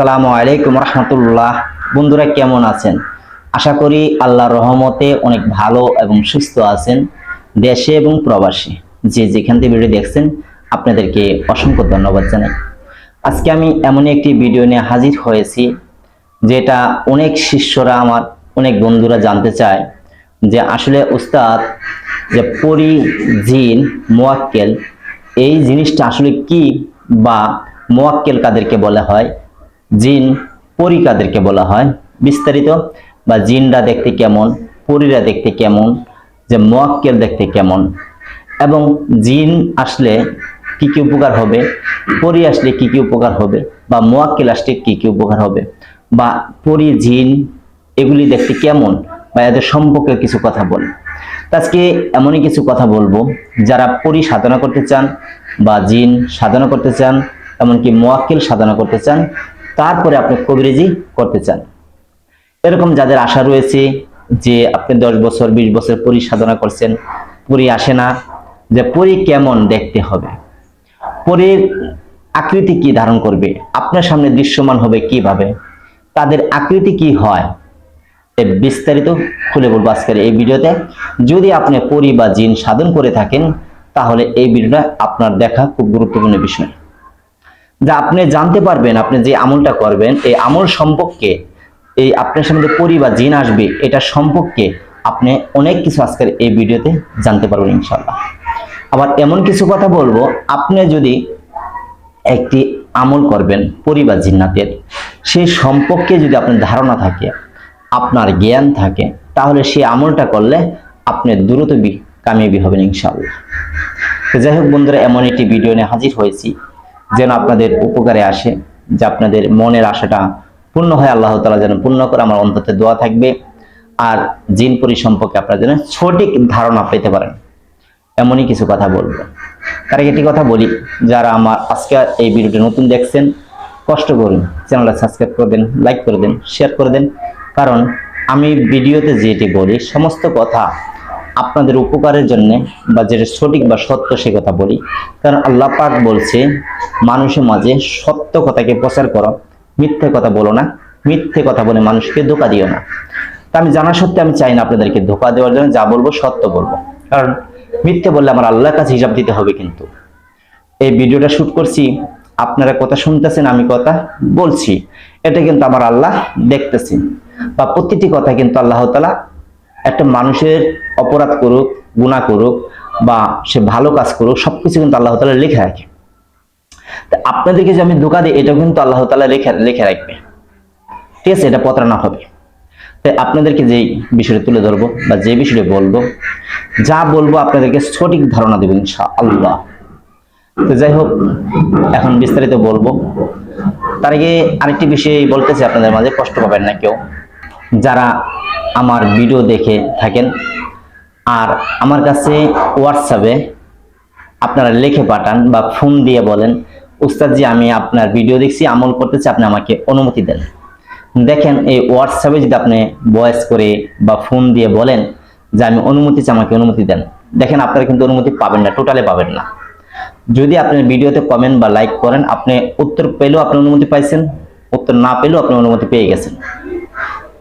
আসসালামু আলাইকুম রহমতুল্লাহ। বন্ধুরা কেমন আছেন? আশা করি আল্লাহর রহমতে অনেক ভালো এবং সুস্থ আছেন দেশে এবং প্রবাসী। যে যেখান থেকে ভিডিও দেখছেন, আপনাদেরকে অসংখ্য ধন্যবাদ জানাই। আজকে আমি এমনই একটি ভিডিও নিয়ে হাজির হয়েছি, যেটা অনেক শিষ্যরা আমার, অনেক বন্ধুরা জানতে চায় যে আসলে উস্তাদ, যে পরি জিন মোয়াক্কেল, এই জিনিসটা আসলে কি বা মোয়াক্কেল কাদেরকে বলা হয়? জিন পরি কাদেরকে বলা হয়। বিস্তারিত, বা জিনরা দেখতে কেমন, পরীরা দেখতে কেমন, যে মোয়াক্কেল দেখতে কেমন। এবং জিন আসলে কি কি উপকার হবে, পরি আসলে কি কি উপকার হবে, বা মোয়াক্কেল আসলে কি কি উপকার হবে, বা পরি, জিন এগুলি দেখতে কেমন, বা এদের সম্পর্কে কিছু কথা বল। আজকে এমনই কিছু কথা বলব, যারা পরি সাধনা করতে চান, বা জিন সাধনা করতে চান, এমনকি মোয়াক্কেল সাধনা করতে চান তারপরে আপনি কবিরেজি করতে চান। এরকম যাদের আশা রয়েছে যে আপনি দশ বছর, বিশ বছর পরি সাধনা করছেন, পরি আসে না, যে পরি কেমন দেখতে হবে? পরীর আকৃতি কি ধারণ করবে? আপনার সামনে দৃশ্যমান হবে কীভাবে? তাদের আকৃতি কি হয়? বিস্তারিত খুলে বলব আজকের এই ভিডিওতে। যদি আপনি পরি বা জিন সাধন করে থাকেন, তাহলে এই ভিডিওটা আপনার দেখা খুব গুরুত্বপূর্ণ বিষয়। যা আপনি জানতে পারবেন, আপনি যে আমলটা করবেন, এই আমল সম্পর্কে, এই আপনার সামনে পরি বা জিন আসবে, এটা সম্পর্কে আপনি অনেক কিছু আজকের এই ভিডিওতে জানতে পারবেন ইনশাল্লাহ আবার এমন কিছু কথা বলব, আপনি যদি একটি আমল করবেন, পরি বা জিন্নাতের সেই সম্পর্কে যদি আপনার ধারণা থাকে, আপনার জ্ঞান থাকে, তাহলে সেই আমলটা করলে আপনি দ্রুত কামিয়াবি হবেন ইনশাআল্লাহ। তো যাই হোক বন্ধুরা, এমন একটি ভিডিও নিয়ে হাজির হয়েছি। যেন আপনাদের উপকারে আসে, যে আপনাদের মনের আশাটা পূর্ণ হয়, আল্লাহ তালা যেন পূর্ণ করে আমার অন্ততে দোয়া থাকবে। আর জিন পরি সম্পর্কে আপনারা যেন সঠিক ধারণা পেতে পারেন। এমনই কিছু কথা বলব। তার একটি কথা বলি, যারা আমার আজকে এই ভিডিওটি নতুন দেখছেন, কষ্ট করুন চ্যানেলটা সাবস্ক্রাইব করে দেন, লাইক করে দেন শেয়ার করে দেন। কারণ আমি ভিডিওতে যেটি বলি, সমস্ত কথা আপনাদের উপকারের জন্য বা যেটা সঠিক বা সত্য সে কথা বলি। কারণ আল্লাহ পাক বলছে, মানুষের মাঝে সত্য কথাকে প্রচার করো, মিথ্যে কথা বলো না, মিথ্যে কথা বলে মানুষকে ধোকা দিও না। তা আমি জানা সত্ত্বে আমি চাই না আপনাদেরকে ধোকা দেওয়ার জন্য যা বলব সত্য বলব। কারণ মিথ্যে বললে আমার আল্লাহর কাছে হিসাব দিতে হবে কিন্তু। এই ভিডিওটা শুট করছি, আপনারা কথা শুনতেছেন, আমি কথা বলছি। এটা কিন্তু আমার আল্লাহ দেখতেছেন। বা প্রতিটি কথা কিন্তু আল্লাহ তালা একটা মানুষের অপরাধ করুক, গুণা করুক, বা সে ভালো কাজ করুক, সবকিছু কিন্তু আল্লাহ তালা লেখা রাখে। তা আপনাদেরকে যে আমি ধোকা দিই, এটাও কিন্তু আল্লাহ তালা লেখা লেখে রাখবে। ঠিক আছে, এটা প্রতারণা হবে। তাই আপনাদেরকে যেই বিষয়টা তুলে ধরবো, বা যে বিষয়টা বলব, যা বলব আপনাদেরকে সঠিক ধারণা দেবেন আল্লাহ তো যাই হোক, এখন বিস্তারিত বলব। তার আগে আরেকটি বিষয় বলতেছি আপনাদের মাঝে, কষ্ট পাবেন না কেউ। যারা আমার ভিডিও দেখে থাকেন আর আমার কাছে হোয়াটসঅ্যাপে আপনারা লিখে পাঠান বা ফোন দিয়ে বলেন, উস্তাদজি, আমি আপনার ভিডিও দেখছি, আমল করতেছি, আপনি আমাকে অনুমতি দেন। দেখেন, এই হোয়াটসঅ্যাপে যদি আপনি ভয়েস করে বা ফোন দিয়ে বলেন যে, আমি অনুমতি চাই, আমাকে অনুমতি দেন। দেখেন, আপনারা কিন্তু অনুমতি পাবেন না টোটালি পাবেন না। যদি আপনি ভিডিওতে কমেন্ট বা লাইক করেন, আপনি উত্তর পেলেও আপনি অনুমতি পাইছেন, উত্তর না পেলেও আপনি অনুমতি পেয়ে গেছেন।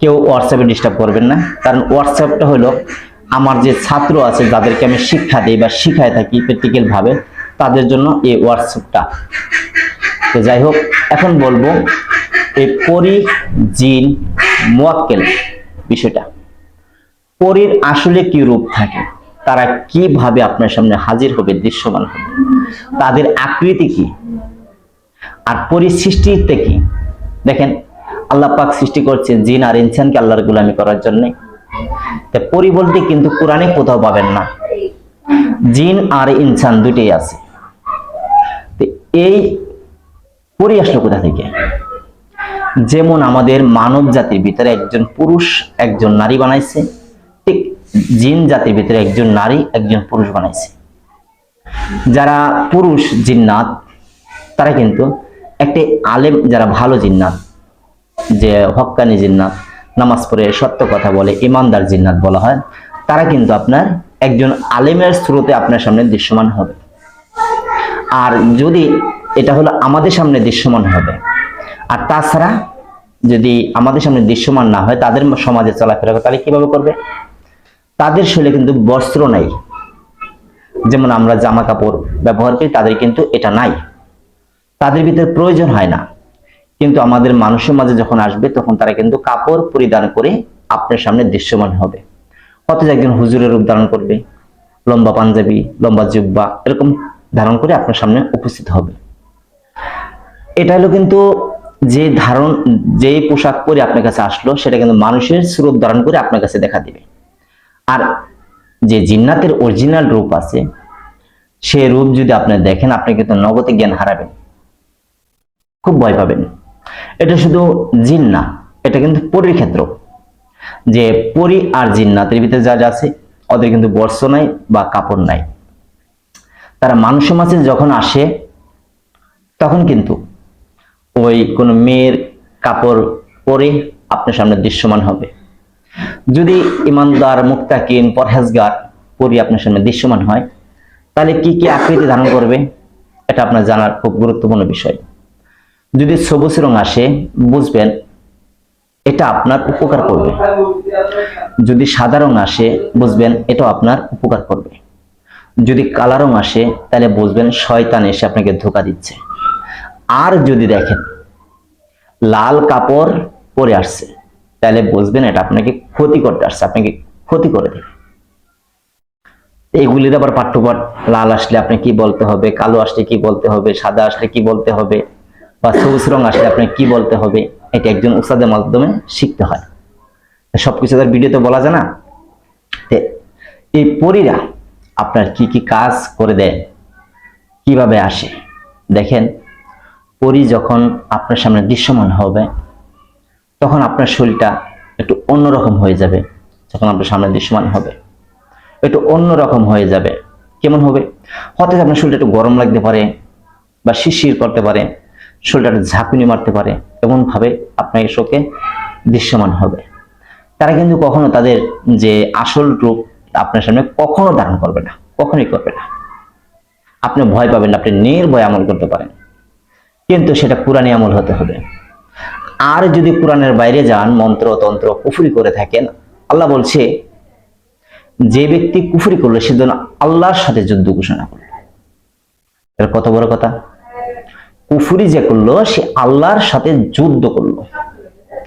কেউ হোয়াটসঅ্যাপে ডিস্টার্ব করবেন না। কারণ হোয়াটসঅ্যাপটা হলো আমার যে ছাত্র আছে, যাদেরকে আমি শিক্ষা দিই বা শিখায় থাকি প্র্যাকটিক্যাল ভাবে, তাদের জন্য এই হোয়াটসঅ্যাপটা তো যাই হোক, এখন বলব এই পরি জিন মোয়াক্কেল বিষয়টা। পরীর আসলে কি রূপ থাকে? তারা কীভাবে আপনার সামনে হাজির হবে, দৃশ্যমান হবে? তাদের আকৃতি কি? আর পরি সৃষ্টিতে কি? দেখেন আল্লাহ পাক সৃষ্টি করছে জিন আর ইনসানকে আল্লাহর গুলামি করার জন্য। তা পরি বলতে কিন্তু কোরআনে কোথাও পাবেন না। জিন আর ইনসান দুটেই আছে। এই পরি আসলো কোথা থেকে? যেমন আমাদের মানব জাতির ভিতরে একজন পুরুষ একজন নারী বানাইছে, ঠিক জিন জাতির ভিতরে একজন নারী একজন পুরুষ বানাইছে। যারা পুরুষ জিন্নাত, তারা কিন্তু একটি আলেম, যারা ভালো জিন্নাত যে হক্কানি জিন্নাত, নামাজ পড়ে সত্য কথা বলে, ইমানদার জিন্নাত বলা হয়, তারা কিন্তু আপনার একজন আলেমের স্রোতে আপনার সামনে দৃশ্যমান হবে। আর যদি এটা হলো আমাদের সামনে দৃশ্যমান হবে, আর তাছাড়া যদি আমাদের সামনে দৃশ্যমান না হয়, তাদের সমাজে চলাফেরা করে তাহলে কীভাবে করবে? তাদের শরীরে কিন্তু বস্ত্র নাই। যেমন আমরা জামা কাপড় ব্যবহার করি, তাদের কিন্তু এটা নাই। তাদের ভিতরে প্রয়োজন হয় না। কিন্তু আমাদের মানুষের মাঝে যখন আসবে, তখন তারা কিন্তু কাপড় পরিধান করে আপনার সামনে দৃশ্যমান হবে। অথচ একজন হুজুরের রূপ ধারণ করবে, লম্বা পাঞ্জাবি, লম্বা জুব্বা, এরকম ধারণ করে আপনার সামনে উপস্থিত হবে। এটা হলো কিন্তু যে ধারণ, যে পোশাক পরে আপনার কাছে আসলো, সেটা কিন্তু মানুষের স্রোত ধারণ করে আপনার কাছে দেখা দিবে। আর যে জিন্নাতের অরিজিনাল রূপ আছে, সে রূপ যদি আপনি দেখেন, আপনি কিন্তু নগদে জ্ঞান হারাবেন। খুব ভয় পাবেন। এটা শুধু জিন না, এটা কিন্তু পরীর ক্ষেত্র। যে পরি আর জিন্নাতের ভিতরে যা যা আছে, ওদের কিন্তু বর্ষ নাই বা কাপড় নাই। তারা মানুষের মাঝে যখন আসে, তখন কিন্তু ওই কোনো মেয়ের কাপড় পরে আপনার সামনে দৃশ্যমান হবে। যদি ইমানদার, মুক্তাকিন, পরহেজগার পরি আপনার সামনে দৃশ্যমান হয়, তাহলে কি কি আকৃতি ধারণ করবে, এটা আপনার জানার খুব গুরুত্বপূর্ণ বিষয়। যদি সবুজ রং আসে, বুঝবেন এটা আপনার উপকার করবে। যদি সাদা রং আসে, বুঝবেন এটাও আপনার উপকার করবে। যদি কালা রং আসে, তাহলে বুঝবেন শয়তান এসে আপনাকে ধোকা দিচ্ছে। আর যদি দেখেন লাল কাপড় পরে আসছে, তাহলে বুঝবেন এটা আপনাকে ক্ষতি করতে আসছে, আপনাকে ক্ষতি করে দেবে। এইগুলির আবার পাঠ্যপাঠ, লাল আসলে আপনি কি বলতে হবে, কালো আসলে কি বলতে হবে, সাদা আসলে কি বলতে হবে? বা সবুজ রং আসলে আপনি কি বলতে হবে, এটা একজন উস্তাদের মাধ্যমে শিখতে হয়। সবকিছু তার ভিডিওতে বলা যায় না? এই পরীরা আপনার কি কি কাজ করে দেয়, কীভাবে আসে? দেখেন, পরি যখন আপনার সামনে দৃশ্যমান হবে, তখন আপনার শরীরটা একটু অন্যরকম হয়ে যাবে যখন আপনার সামনে দৃশ্যমান হবে। একটু অন্যরকম হয়ে যাবে। কেমন হবে? হঠাৎ আপনার শরীরটা একটু গরম লাগতে পারে বা শিরশির করতে পারে। একটু ঝাঁকুনি মারতে পারে এমন ভাবে আপনার শোকে দৃশ্যমান হবে। তারা কিন্তু কখনো তাদের যে আসল রূপ আপনার সামনে কখনো ধারণ করবে না, কখনোই করবে না। আপনি ভয় পাবেন আপনি নির্ভয় আমল করতে পারেন। কিন্তু সেটা কোরআনী আমল হতে হবে। আর যদি কোরআনের বাইরে যান, মন্ত্র, তন্ত্র কুফুরি করে থাকেন, আল্লাহ বলছে, যে ব্যক্তি কুফুরি করল, সে যেন আল্লাহর সাথে যুদ্ধ ঘোষণা করল। এটা কত বড় কথা? কুফুরি যে করল, সে আল্লাহর সাথে যুদ্ধ করল।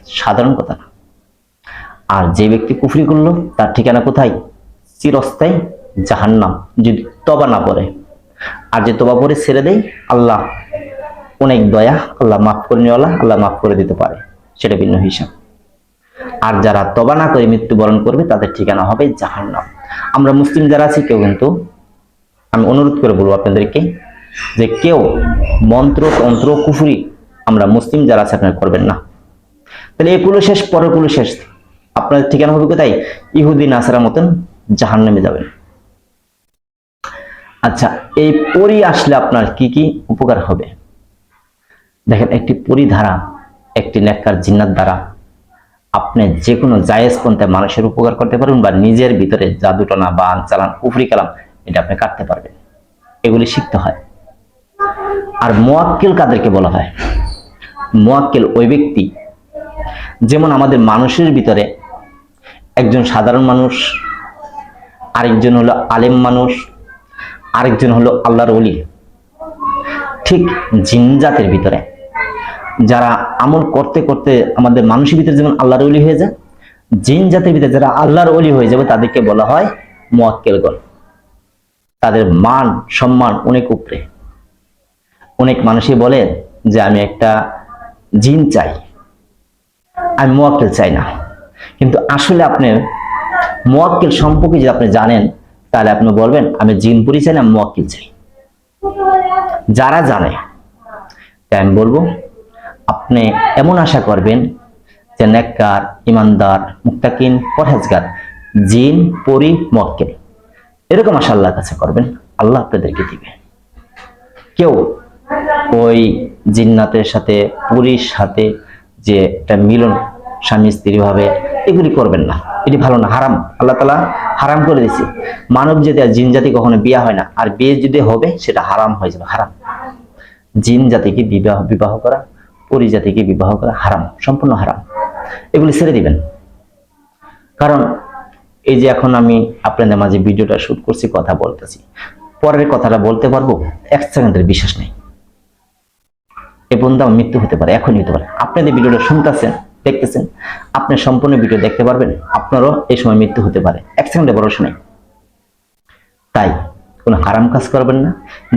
সাধারণ কথা না। আর যে ব্যক্তি কুফরি করল, তার ঠিকানা কোথায়? চিরস্থায়ী জাহান্নাম, যদি তবা না পড়ে আর যে তবা পরে ছেড়ে দেয়, আল্লাহ অনেক দয়া, আল্লাহ মাফ করে নিওয়ালা, আল্লাহ মাফ করে দিতে পারে। সেটা ভিন্ন হিসাব। আর যারা তবা না করে মৃত্যুবরণ করবে, তাদের ঠিকানা হবে জাহান্নাম। আমরা মুসলিম যারা আছি, কেউ কিন্তু আমি অনুরোধ করে বলব আপনাদেরকে যে কেউ মন্ত্র তন্ত্র কুফুরি আমরা মুসলিম যারা আছে আপনারা করবেন না। তাহলে এগুলো শেষ পরেরগুলো শেষ। আপনার ঠিকানা হবে কোথায়? ইহুদি, নাসারা মতন জাহান নামে যাবেন। আচ্ছা এই পরি আসলে আপনার কি কি উপকার হবে? দেখেন, একটি পরিধারা একটি নেককার জিন্নার দ্বারা আপনি যে কোনো জায়েজ পন্থায় মানুষের উপকার করতে পারবেন বা নিজের ভিতরে জাদুটনা, বান, চালান, কুফরি, কালাম, এটা আপনি কাটতে পারবেন। এগুলি শিখতে হয়। আর মোয়াক্কেল কাদেরকে বলা হয়। মোয়াক্কেল ওই ব্যক্তি যেমন আমাদের মানুষের ভিতরে একজন সাধারণ মানুষ, আরেকজন হলো আলেম মানুষ, আরেকজন হলো আল্লাহর অলি ঠিক জিন জাতের ভিতরে যারা আমল করতে করতে আমাদের মানুষের ভিতরে যেমন আল্লাহর অলি হয়ে যায়, জিন জাতের ভিতরে যারা আল্লাহর অলি হয়ে যাবে তাদেরকে বলা হয় মোয়াক্কেলগণ। তাদের মান, সম্মান অনেক উপরে। অনেক মানুষই বলে যে আমি একটা জিন চাই। আমি মোয়াক্কেল চাই না। কিন্তু আসলে আপনি মোয়াক্কেল সম্পর্কে যদি আপনি জানেন, তাহলে আপনি বলবেন, আমি জিনপুরি চাই না মোয়াক্কেল চাই। যারা জানে, তাই আমি বলব, আপনি এমন আশা করবেন যে নেককার, ইমানদার মুক্তাকিন পরহেজগার, জিন, পরি, মোয়াক্কেল। এরকম আশা আল্লাহর কাছে করবেন, আল্লাহ আপনাদেরকে দিবে। কেউ ওই জিন্নাতের সাথে, পুরীর সাথে যে একটা মিলন স্বামী স্ত্রী ভাবে, এগুলি করবেন না। এটি ভালো না, হারাম। আল্লাহ তালা হারাম করে দিয়েছে। মানব জাতি আর জিন জাতি কখনো বিয়ে হয় না। আর বিয়ে যদি হবে, সেটা হারাম হয়ে যাবে, হারাম। জিন জাতিকে বিবাহ বিবাহ করা পরিজাতিকে বিবাহ করা হারাম, সম্পূর্ণ হারাম। এগুলি ছেড়ে দিবেন। কারণ এই যে এখন আমি আপনাদের মাঝে ভিডিওটা শুট করছি, কথা বলতেছি। পরের কথাটা বলতে পারব, এক সেকেন্ডের বিশ্বাস নেই। এই বন্ধু আমার মৃত্যু হতে পারে, এখনই হতে পারে। আপনাদের ভিডিওটা শুনতেছেন, দেখতেছেন, আপনি সম্পূর্ণ ভিডিও দেখতে পারবেন, আপনারও এই সময় মৃত্যু হতে পারে। এক সেকেন্ডে ভরসা নেই তাই কোনো হারাম কাজ করবেন না,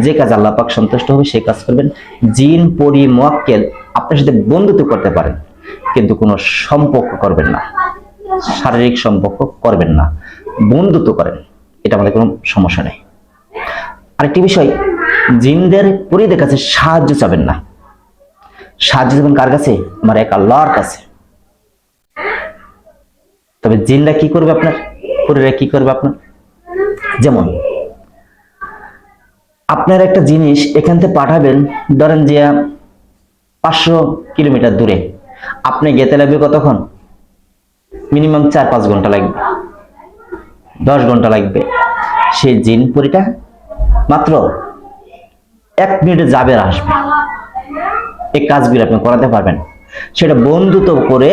যে কাজ আল্লাহ পাক সন্তুষ্ট হবে, সেই কাজ করবেন। জিন, পরি, মোয়াক্কেল আপনার সাথে বন্ধুত্ব করতে পারেন, কিন্তু কোনো সম্পর্ক করবেন না। শারীরিক সম্পর্ক করবেন না, বন্ধুত্ব করেন, এটা আমাদের কোনো সমস্যা নেই। আরেকটি বিষয়, জিনদের পরিদের কাছে সাহায্য চাবেন না। সাহায্য চাবেন কার কাছে? আমার এক আল্লাহর কাছে। তবে জিনরা কি করবে আপনার? পরিরা কি করবে আপনার? যেমন, আপনার একটা জিনিস এখান থেকে পাঠাবেন, ধরেন যে পাঁচশো কিলোমিটার দূরে। আপনি যেতে লাগবে কতক্ষণ? মিনিমাম চার পাঁচ ঘণ্টা লাগবে। দশ ঘণ্টা লাগবে। সেই জিন পরিটা মাত্র এক মিনিটে যাবে আসবে। এই কাজগুলো আপনি করাতে পারবেন। সেটা বন্ধুত্ব করে,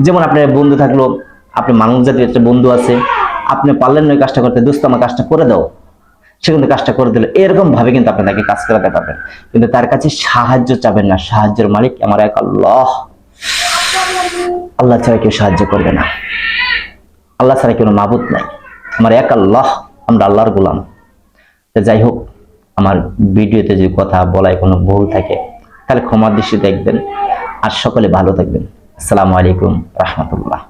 যেমন আপনার বন্ধু থাকল আপনি মানুষ জাতির একটা বন্ধু আছে, আপনি পারলেন না কাজটা করতে, দোস্ত আমার কাজটা করে দাও। সে কিন্তু কাজটা করে দিল। এরকম ভাবে কিন্তু আপনি তাকে কাজ করাতে পারবেন। কিন্তু তার কাছে সাহায্য চাবেন না। সাহায্যের মালিক আমার এক আল্লাহ। আল্লাহ ছাড়া কেউ সাহায্য করবে না। আল্লাহ ছাড়া কোনো মাবুদ নাই। আমার এক আল্লাহ, আমরা আল্লাহর গোলাম। যাই হোক, আমার ভিডিওতে যদি কথা বলায় কোনো ভুল থাকে তাহলে ক্ষমার দৃষ্টি দেখবেন। আর সকলে ভালো থাকবেন। আসসালামু আলাইকুম রহমতুল্লাহ।